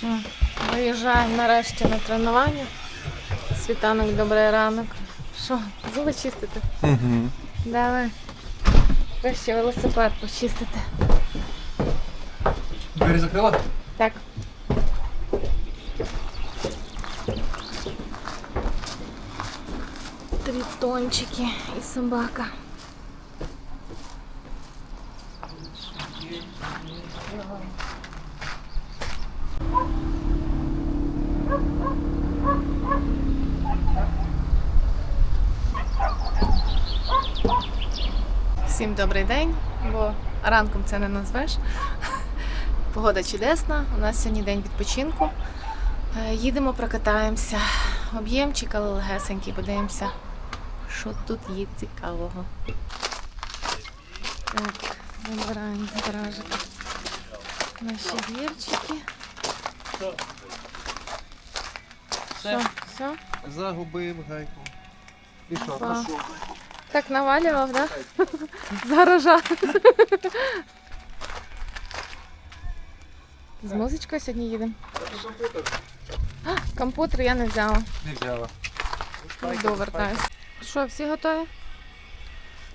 Все, виїжджаємо нарешті на тренування. Світанок, добрий ранок. Що, зуби чистити? Угу. Давай. Краще велосипед почистити. Двері закрила? Так. Тритончики і собака. Всім добрий день, бо ранком це не назвеш. Погода чудесна. У нас сьогодні день відпочинку. Е, Їдемо, прокатаємося. Об'ємчик, але легесенький, подивимося, що тут є цікавого. Так, вибираємо з наші гірчики. Що, все? Загубив гайку. І що, Опа. нашов? Так навалював, да? З гаража. З музичкою сьогодні їдемо. А, Комп'ютер я не взяла. Не взяла. Йду вертаюсь. Що, всі готові?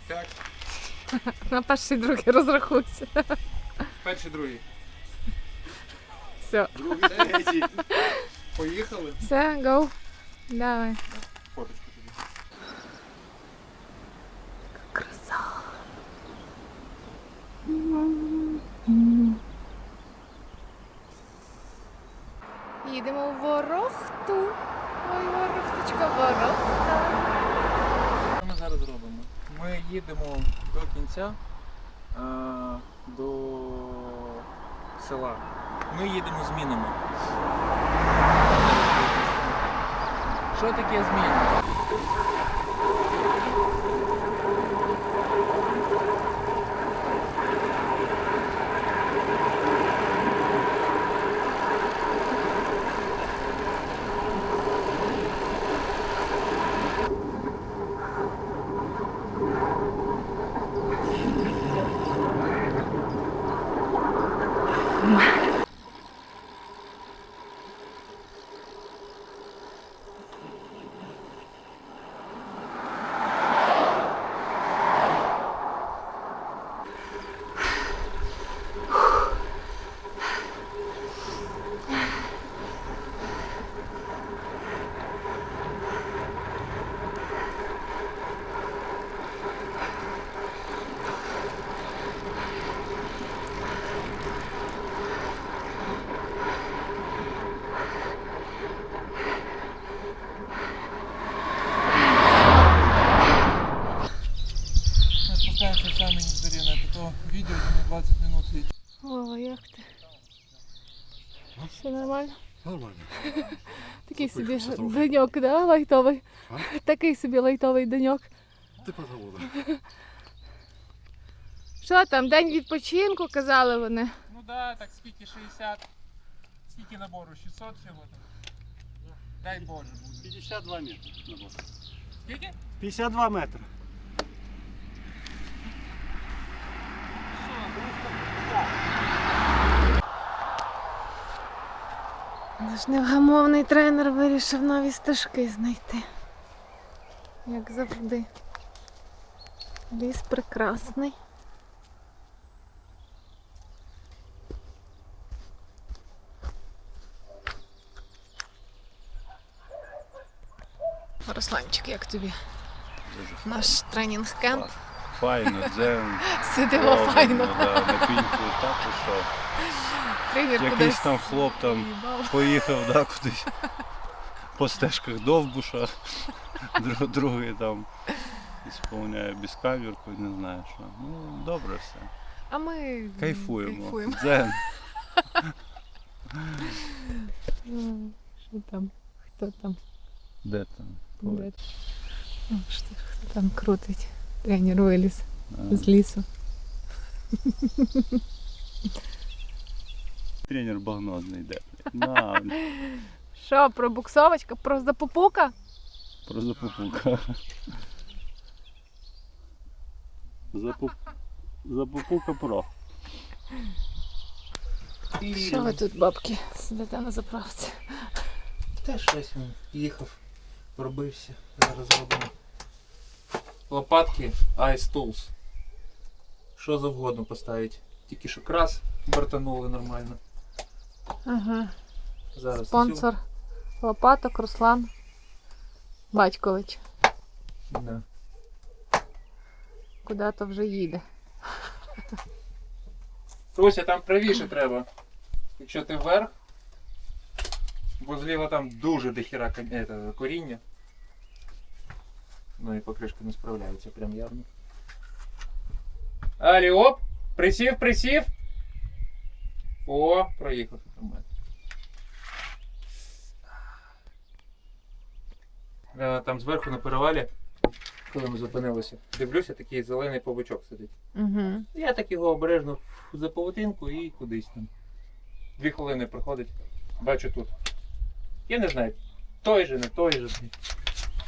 Так. На перший другий розрахуйся. Перший, другий. Все. Другий, третій. Поїхали. Все, go. Давай. Фоточку тобі. Краса. Їдемо в Ворохту. Ой, Ворохточка, Ворохта. Що ми зараз робимо? Ми їдемо до кінця а, до села. Ми їдемо змінами. Що таке зміни? Ми спускаємося в самі зорі на то відео, де ми 20 минут від Вова, як ти? Все нормально? Нормально. Такий собі Виспався трохи. деньок, да, лайтовий? А? Такий собі лайтовий деньок. Ти погода. Що там, день відпочинку, казали вони. Ну да, так скільки 60. Скільки набору? 600 всього там. Дай Боже буде. 52 метри набор. Скільки? 52 метри. Наш невгамовний тренер вирішив нові стежки знайти. Як завжди. Ліс прекрасний. Русланчик, як тобі? Наш тренінг кемп. Файно, дзен. Сидимо ровно, файно. Да, на піньку так і що. Тренер Якийсь кудись там хлоп там їбав. поїхав да, кудись по стежках довбуша, друг- другий там ісполняє безкавірку, не знаю що. Ну, добре все. А ми Кайфуємо. кайфуємо. Дзен. Ну, Що там? Хто там? Де там? Де? Ну, що, хто там крутить? Тренер виліз А, з лісу. Тренер багнозний йде. На, Що, пробуксовочка? Про запупука? про запупука. Запуп... Запупука про. Що ви тут, бабки, сидите на заправці? Теж щось він їхав, пробився. Зараз зробимо. Лопатки Ice Tools. Що завгодно поставити. Тільки що крас бортанули нормально. Ага. Зараз цю- Спонсор лопаток Руслан Батькович. Да. Куди-то вже їде. Руся, там правіше треба. Якщо ти вверх, бо зліва там дуже дохіра ком- коріння. Ну і покришка не справляється прям явно. Алі, оп! Присів, присів. О, проїхав. Нормально. Е, Там зверху на перевалі, коли ми зупинилися, дивлюся, такий зелений павучок сидить. Угу. Я так його обережно за павутинку і кудись там. Дві хвилини проходить. Бачу тут. Я не знаю, той же, не той же.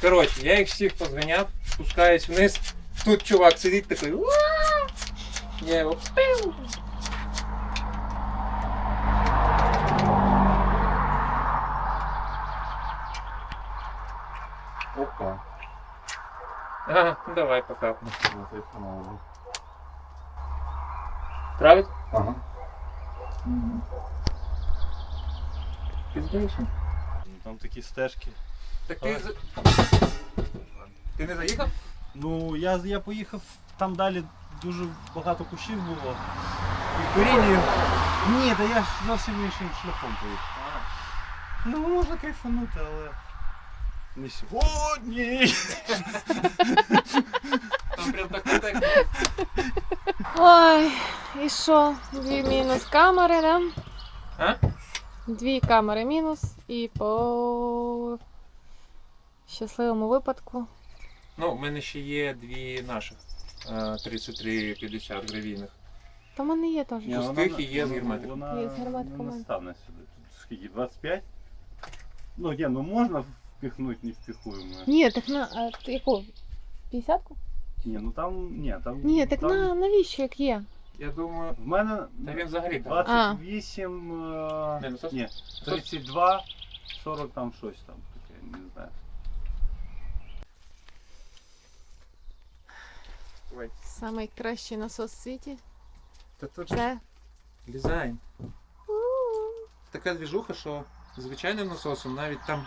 Коротше, я їх всіх позганяв, спускаюсь вниз. Тут чувак сидить такий. Я його пив. Опа. Ага, ну давай пока. Це самого. Травить? Ага. Ну, Там такі стежки. Так ти. з- Ти не заїхав? Ну, я, я поїхав там далі дуже багато кущів було. Коріння. Ні, та я ж зовсім іншим шляхом поїхав. Ну, можна кайфанути, але. Не сьогодні. Там прям так так. Ой, і що? Дві мінус камери, да? А? Дві камери мінус і по щасливому випадку. Ну, в мене ще є дві наших. е, 33,50 гравійних. То в мене є теж. Ні, Пустих і є з вона- герметиком. Вона Є з герметиком. не стане сюди. Тут скільки? 25? Ну, ні, ну можна впихнути, не впихуємо. Ні, так на а, ти яку? 50-ку? Ні, ну там, ні, там. Ні, так там, на навіщо як є? Я думаю, В мене та він взагалі там. 28, е, Не, насос? ні, 32, 40 там щось там таке, не знаю. Ой, Самий кращий насос в світі. Та тут же Це дизайн. Така двіжуха, що звичайним насосом навіть там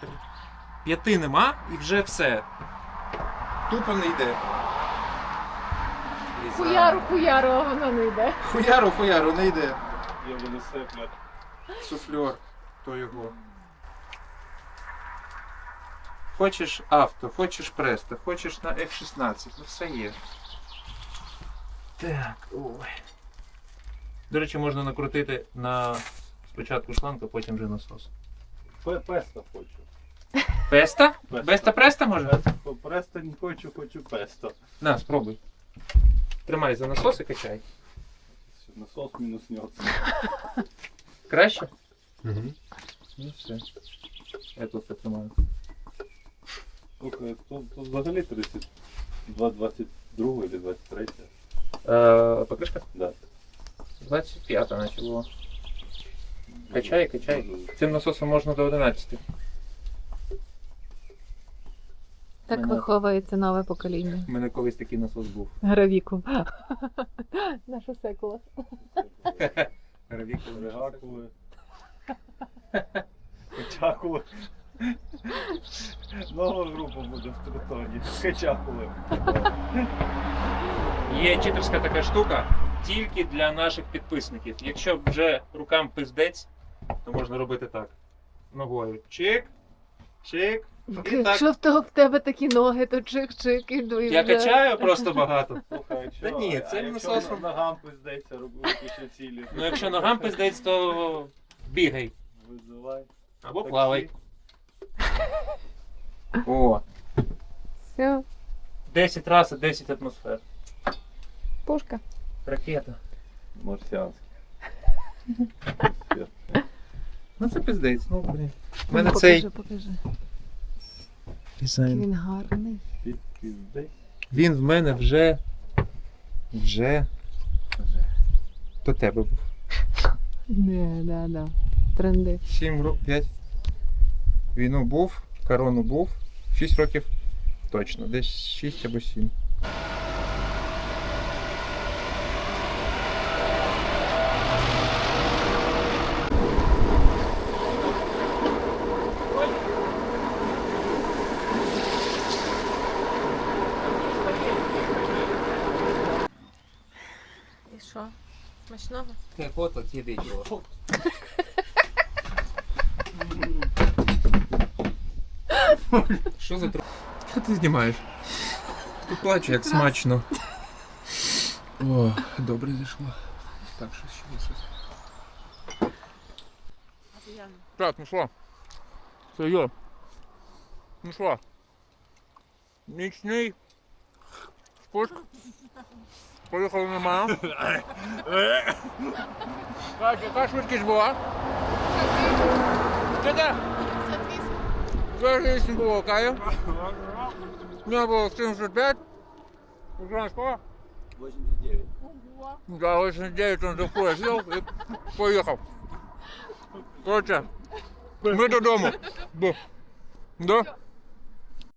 п'яти нема і вже все. Тупо не йде. Хуяру, хуяру, а воно не йде. Хуяру, хуяру, не йде. Я буду сеплять. Суфльор, то його. Хочеш авто, хочеш престо, хочеш на F16, ну все є. Так, ой. До речі, можна накрутити на спочатку шланг, а потім вже насос. Песто хочу. Песта? Песто. Беста преста може? Песто, Престо не хочу, хочу песто. На, спробуй. Тримай за насос і качай. Все, Насос мінус нюц. Краще? Ну все. Я тут потримаю. Слухай, тут, тут взагалі 32, 22 или 23. Е, покришка? Да. 25 наче було. Качай, качай. Цим насосом можна до 11. Так Мене- виховується нове покоління. У мене колись такий насос був. Гравіку. Наша секула. Регакули. Качакули. Нова група буде в тритоні. Качакули. Є читерська така штука тільки для наших підписників. Якщо вже рукам пиздець, то можна робити так. Ногою. Чик, чик. І так. Якщо в того в тебе такі ноги, то чик-чик і дуй. Я вже. качаю просто багато. Слухай, Та ні, а цим якщо насосом- ногам пиздеться, руки ще цілі. Ну якщо ногам пиздець, то бігай. Визивай. Або Таксі. плавай. О, Все, 10 разів 10 атмосфер. Пушка. Ракета. Марсіанський. Ну це пиздець, ну блін. У Ну, мене покажи, цей покажи. дизайн. Він гарний. Він в мене вже. Вже. До тебе був. Не, да, да. Тренди. 7 років, 5. Війну був, корону був. 6 років точно, десь 6 або 7. Смачного? Те фото, ті відео. Що за тр... Що ти знімаєш? Ти плачу, як смачно. О, добре зайшло. Так, що ще висить. Так, ну що? Це я. Ну що? Нічний. Спуск. Speel je gewoon normaal? Kijk, daar is het boa. Zet daar. Waar is een boa, kijk. Ja, boa, sinds het bed. Hoe gaan we Hoe is het idee? Ja, hoe is het idee? Dan doe ik voor jezelf. Voor je gauw. Kortje. Met de domme. De. De.